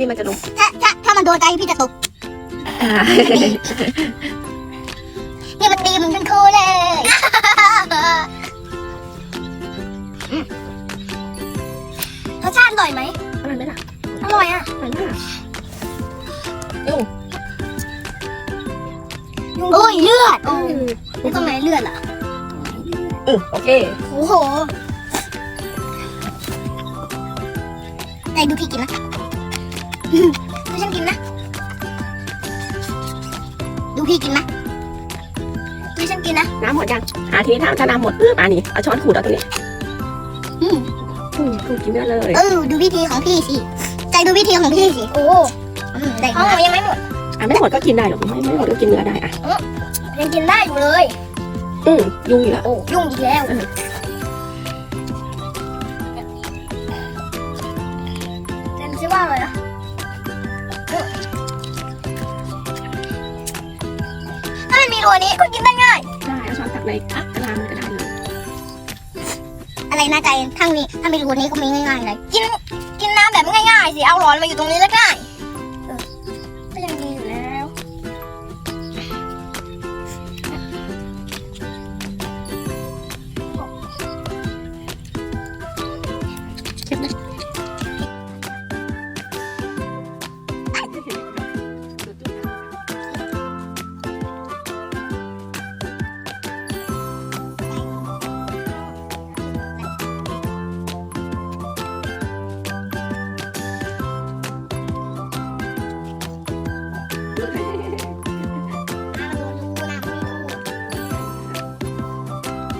นี่มันจะลงถ้าถ้าถ้ามันโดนใจพี่จะตกอ่านี่มันตีมันเป็นครูเลย รสชาติอร่อยไหม อร่อยไหมล่ะอร่อยอะ อร่อยมากยุ่งโอ้ยเลือดอืมแล้วตรงไหนเลือดอะอืมโอเค โอ้โหไหนดูพี่กินนะ ดูฉันกินนะ ดูพี่กินนะดูฉันกินนะ น้ำหมดยังอาทีนี้ถ้าถ้าน้ำหมดปึ๊บอ่านี่เอาช้อนขูดเอาตรงนี้อืมอืมขูดกินได้เลย เออดูวิธีของพี่สิ ใจดูวิธีของพี่สิ โอ้อืมได้ของหนูยังไม่หมดอะไม่หมดก็กินได้หรอกไม่ไม่หมดก็กินเนื้อได้อะยังกินได้อยู่เลย อืมยุ่งอยู่แล้วโอ้ยุ่งอีกแล้วเออแต่ไม่ใช่ว่าอะไรนะ ถ้ามันมีรัวนี้ก็กินได้ง่ายใช่เอาช้อนตักในกระดานมันก็ได้เลยอะไรนะใจทั้งนี้ถ้ามีรูนี้ก็มีง่ายๆเลยกินกินน้ำแบบง่ายๆสิเอาร้อนมาอยู่ตรงนี้แล้วง่าย